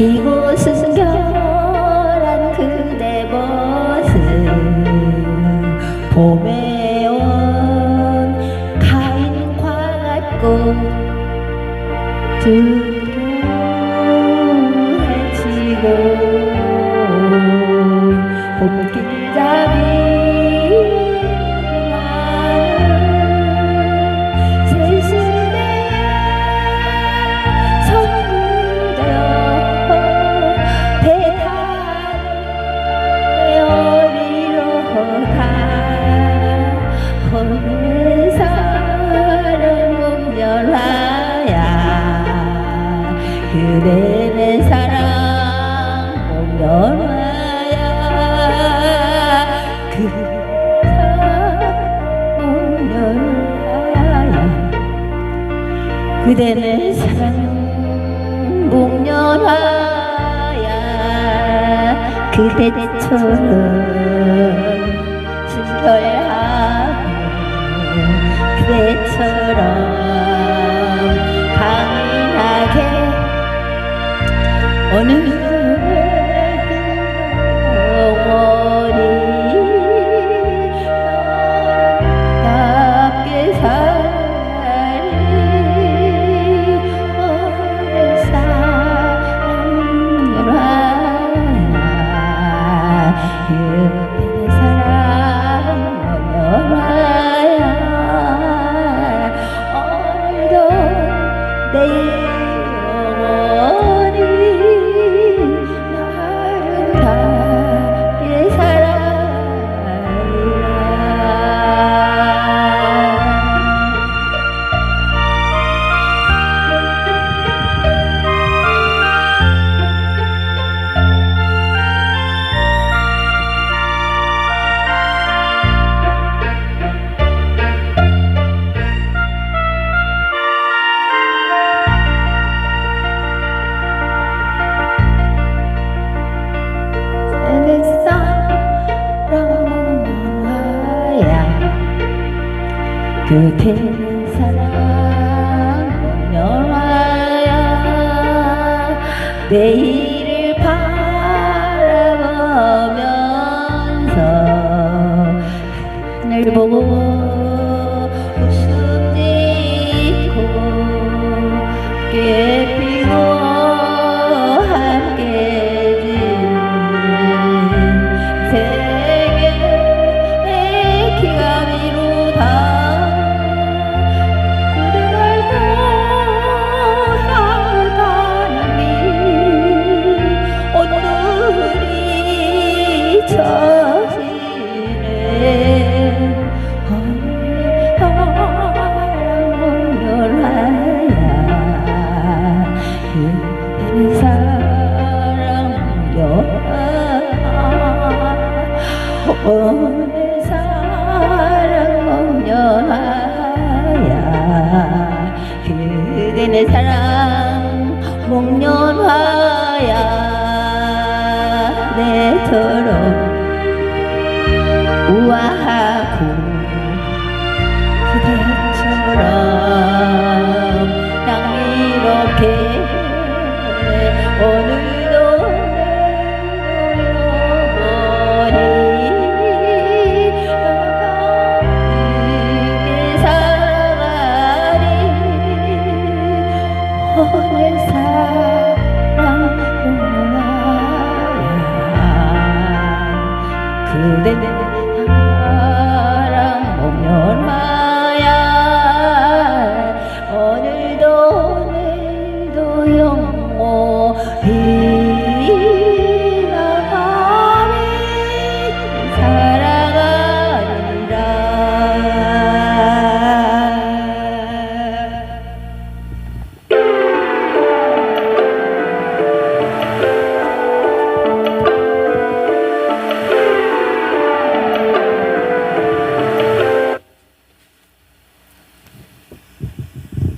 이곳은 결한 그대 모습 봄에 온 가인과 같고 그대는 사랑 공연하야. 그 사랑 공연하야. 그대는 사랑 목련화야. 그대처럼 순결하고 그대처럼 Onun 그대는 사랑하야. 내일을 바라보면서 하늘 보고 웃음 짓고 깨 んで」